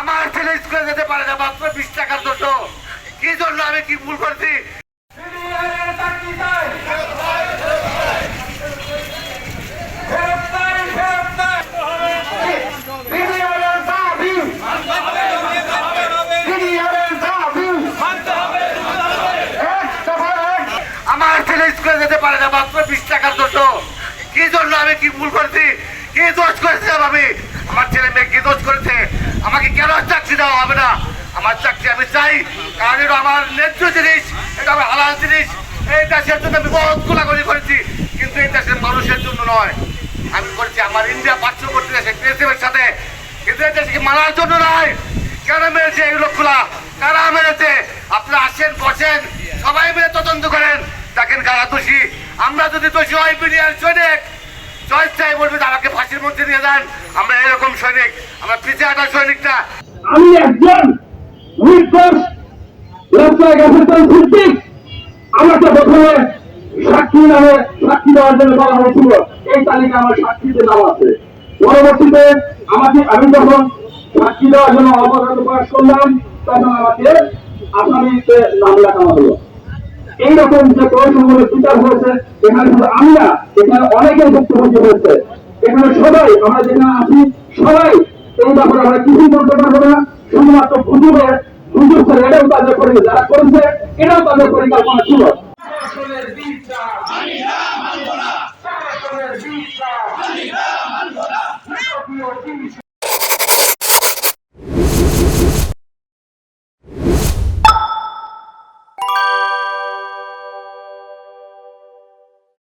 আমার ছেলে স্কুলে যেতে পারে না, মাত্র বিশ টাকার জন্য কি জন্য আমি কি ভুল করছি। আমার ছেলে স্কুলে যেতে পারে না, মাত্র বিশ টাকার জন্য কি জন্য আমি কি ভুল করছি? কি দোষ করেছিলাম আমি? আমার ছেলে মেয়ে কি দোষ করেছে আমাকে কেন চাকরি দেওয়া হবে না। আমার চাকরি আমি চাই, কারণ এটা আমার ন্যায্য জিনিস, এটা আমার হালাল জিনিস। এই দেশের জন্য আমি বহুত গোলাগুলি করেছি, কিন্তু এই দেশের মানুষের জন্য নয়। আমি করেছি আমার ইন্ডিয়া পার্শ্ববর্তী দেশে দেশের সাথে। কিন্তু এই দেশকে মানার জন্য নয়। কেন মেরেছে এই লোকগুলা? কারা মেরেছে? আপনারা আসেন, বসেন, সবাই মিলে তদন্ত করেন। দেখেন কারা দোষী। আমরা যদি দোষী হয়, বিডিআর সৈনিক। জয় চাই বলবে, আমাকে ফাঁসির মধ্যে নিয়ে যান। আমরা এরকম সৈনিক। আমরা পিছিয়ে হাঁটা সৈনিকটা। আমি একজন আমাকে প্রথমে সাক্ষী নামে সাক্ষী দেওয়ার জন্য বলা হয়েছিল। এই তালিকা আমার সাক্ষীতে নাম আছে। পরবর্তীতে আমাকে আমি যখন সাক্ষী দেওয়ার জন্য অবগত প্রকাশ করলাম, তখন আমাকে আসামিতে নাম লেখানো হলো। এইরকম যে কৌশলগুলো বিচার হয়েছে, এখানে শুধু আমি না, এখানে অনেকেই ভুক্তভোগী হয়েছে। এখানে সবাই, আমরা যেখানে আছি, সবাই এই ব্যাপারে আমরা কিছুই বলতে পারব না শুধুমাত্র বুঝবে সুযোগ করে এটাও তাদের করে যারা করেছে এটাও তাদের পরিকল্পনা ছিল